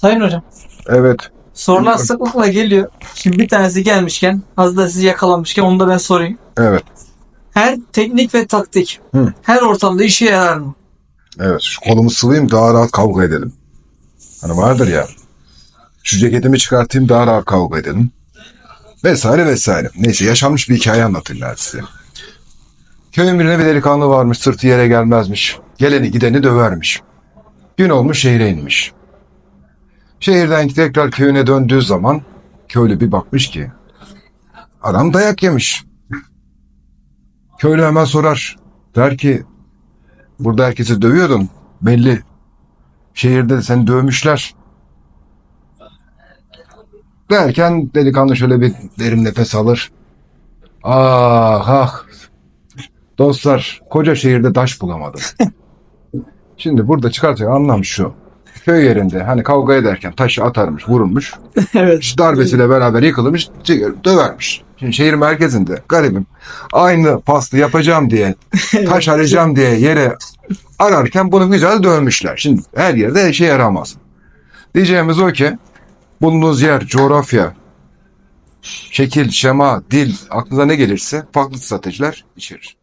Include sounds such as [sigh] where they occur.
Sayın hocam. Evet. Sorular sıklıkla geliyor. Şimdi bir tanesi gelmişken hazır da sizi yakalamışken onu da ben sorayım. Evet. Her teknik ve taktik Hı. her ortamda işe yarar mı? Evet. Şu kolumu sıvayım daha rahat kavga edelim. Hani vardır ya. Şu ceketimi çıkartayım daha rahat kavga edelim. Vesaire vesaire. Neyse yaşanmış bir hikaye anlatayım ben size. Köyün birine bir delikanlı varmış. Sırtı yere gelmezmiş. Geleni gideni dövermiş. Gün olmuş şehre inmiş. Şehirden tekrar köyüne döndüğü zaman köylü bir bakmış ki adam dayak yemiş. Köylü hemen sorar. Der ki burada herkesi dövüyordun. Belli. Şehirde de seni dövmüşler. Derken delikanlı şöyle bir derin nefes alır. Ah ah. Dostlar koca şehirde taş bulamadım. [laughs] Şimdi burada çıkartacak anlam şu. Köy yerinde hani kavga ederken taşı atarmış, vurulmuş. [laughs] evet. İşte darbesiyle beraber yıkılmış, dövermiş. Şimdi şehir merkezinde garibim aynı pastı yapacağım diye, [laughs] taş arayacağım diye yere ararken bunu güzel dövmüşler. Şimdi her yerde işe yaramaz. Diyeceğimiz o ki bulunduğunuz yer, coğrafya, şekil, şema, dil, aklınıza ne gelirse farklı stratejiler içerir.